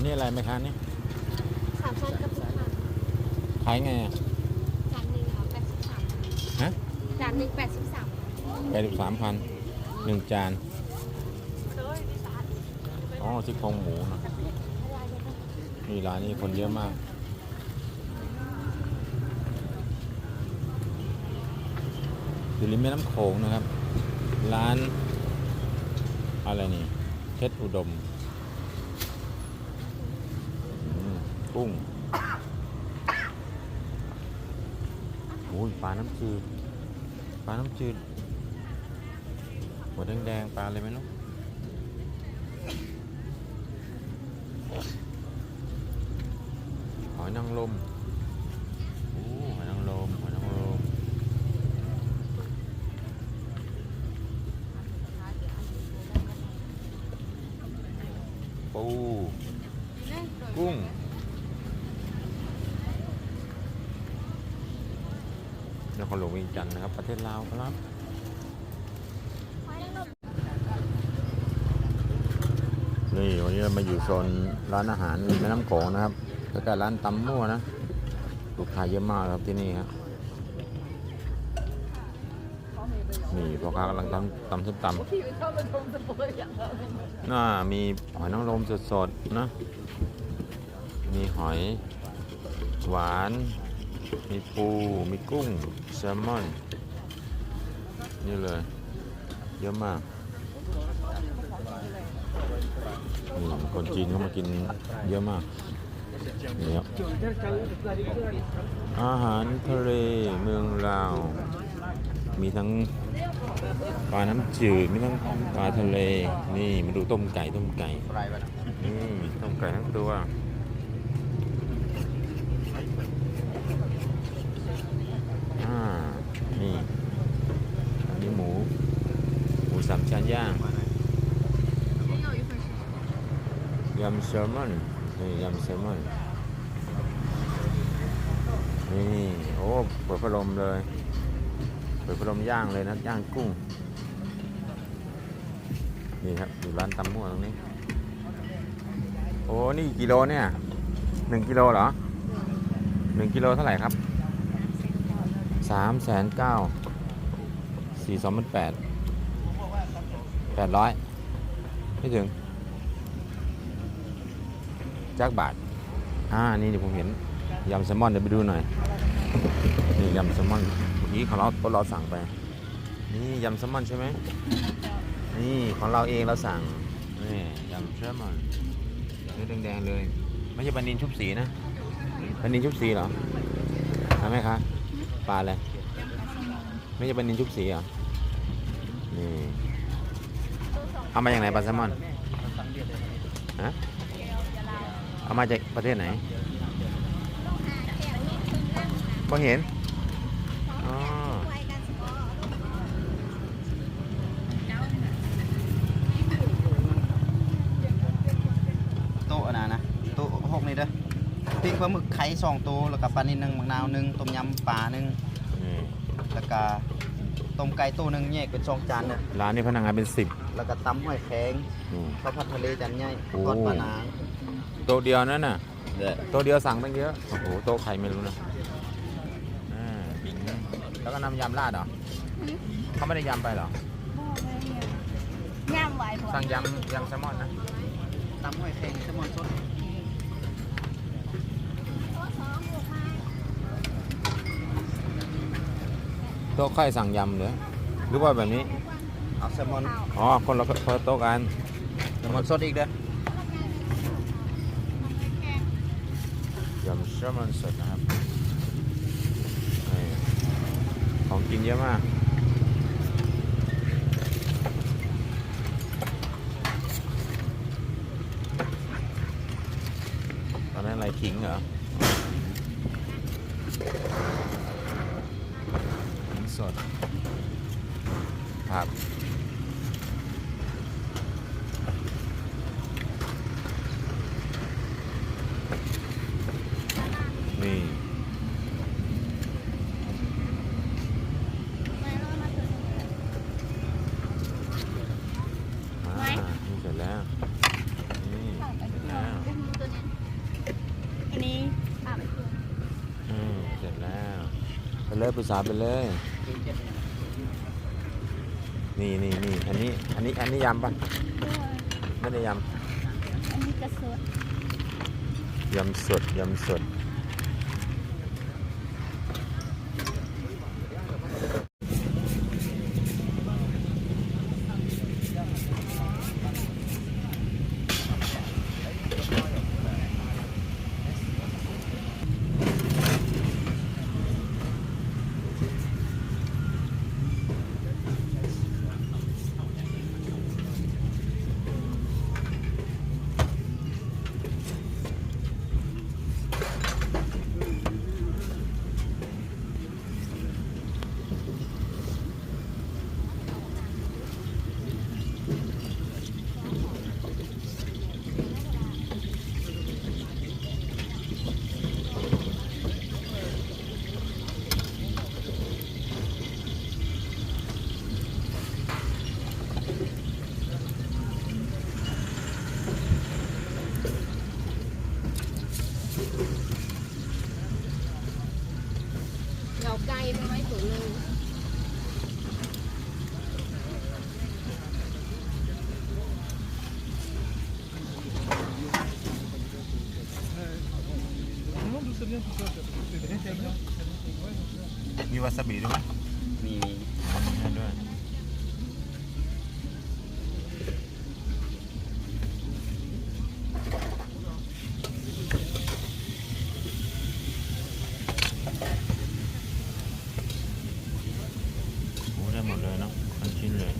นนี้อะไรไหมคะนี่สามพันกับสิบพันขายไงอะจานหนึ่งเอาแปดสิบสามฮะจานหนึ่งแปดสิบสามแปดสิบสามพันหนึ่งจานอ๋อซี่โครงหมูนะนี่ร้านนี้คนเยอะมากอยู่ริมแม่น้ำโขงนะครับ ร้านอะไรนี่เพชรอุดมอืม กุ้งโอ้ยปลาน้ำจืด ปลาน้ำจืด หัวแดงๆ ปลาอะไรไม่รู้หอยนางรมโอ้หอยนางรมหอยนางรมปูกุ้ง นครหลวงเวียงจันทร์นะครับ ประเทศลาวครับนี่วันนี้เรามาอยู่โซนร้านอาหารริมแม่น้ำโขงนะครับแล้วก็ร้านตำมั่วนะลูกค้าเยอะมากครับที่นี่ครับนี่พ่อค้ากำลังตำตำส้มตำน่ามีหอยนางรมสดๆนะ มีหอยหวาน มีปู มีกุ้ง แซลมอน นี่เลย เยอะมากนี่คนจีนเขามากินเยอะมากนี่ครับอาหารทะเลเมืองลาว มีทั้งปลาน้ำจืด มีทั้งปลาทะเล นี่มาดูต้มไก่ ต้มไก่ นี่ ต้มไก่ทั้งตัว อ่า นี่ อันนี้หมู หมู สามชั้นย่างยำแซลมอนนี่ยำแซลมอนนี่โอ้เปิดพัดลมเลยเปิดพัดลมย่างเลยนะย่างกุ้งนี่ครับอยู่ร้านตำมั่วตรงนี้โอ้นี่กี่กิโลเนี่ยหนึ่งกิโลเหรอหนึ่งกิโลเท่าไหร่ครับสามแสนเก้าสี่สองพันแปด แปดร้อยไม่ถึงจักบาท อ่า นี่เดี๋ยวผมเห็นยำแซลมอนเดี๋ยวไปดูหน่อย นี่ยำแซลมอนเมื่อกี้ของเราตัวเราสั่งไป นี่ยำแซลมอนใช่ไหม นี่ของเราเองเราสั่ง นี่ยำแซลมอนเนื้อแดงๆเลย ไม่ใช่ปลานินชุบสีนะปลานินชุบสีเหรอทำไหมคะปลาอะไร ไม่ใช่ปลานินชุบสีเหรอ นี่ เอามาอย่างไรปลาแซลมอนฮะเอามาจากประเทศไหนก็เห็นอ๋อโต๊ะอันนะนะโต๊ะหกนี่เด้อปิ้งปลาหมึกไข่สองตัวแล้วก็ปลานิลหนึ่งมะนาวหนึ่งต้มยำปลาหนึ่งนี่แล้วก็ ต้มไก่ตัวหนึ่งแยกเป็นสองจานเด้อร้านนี้พนักงานเป็นสิบแล้วก็ตำหอยแข็งนี่ข้าวผัดทะเลจานใหญ่โอ้ทอดปลาหนางโต๊ะเดียวนั่นน่ะเด้อโต๊ะเดียวสั่งตั้งเยอะโอ้โหโต๊ะใครไม่รู้นะอ่าบิงแล้วก็นำยำราดเหรอเขาไม่ได้ยำไปเหรอย่ามไว้พอสั่งยำยำแซลมอนนะตำหอยแข็งแซลมอนสด ต๊ะค่อยสั่งยำเหรอหรือว่าแบบนี้ เอาแซลมอนอ๋อ คนละคนละโต๊ะกัน แซลมอนสดอีกเด้อยำแซลมอนสดนะครับนี่ของกินเยอะมาก ตอนนั้นอะไรขิงเหรอ ครับนี่ มานี่เสร็จแล้ว นี่เสร็จแล้วอันนี้อืมเสร็จแล้ว ไปเลยไปสาไปเลย นี่นี่นี่อันนี้ อันนี้ อันนี้ยำปะไม่ได้ยอันนี้กระสดำยำสดยำสด เราไก่ไปไว้ถุงหนึง มี วาซาบิด้วยไหมมีมีมีด้วยโอ้ได้หมดเลยเนาะทั้งชิ้นเลย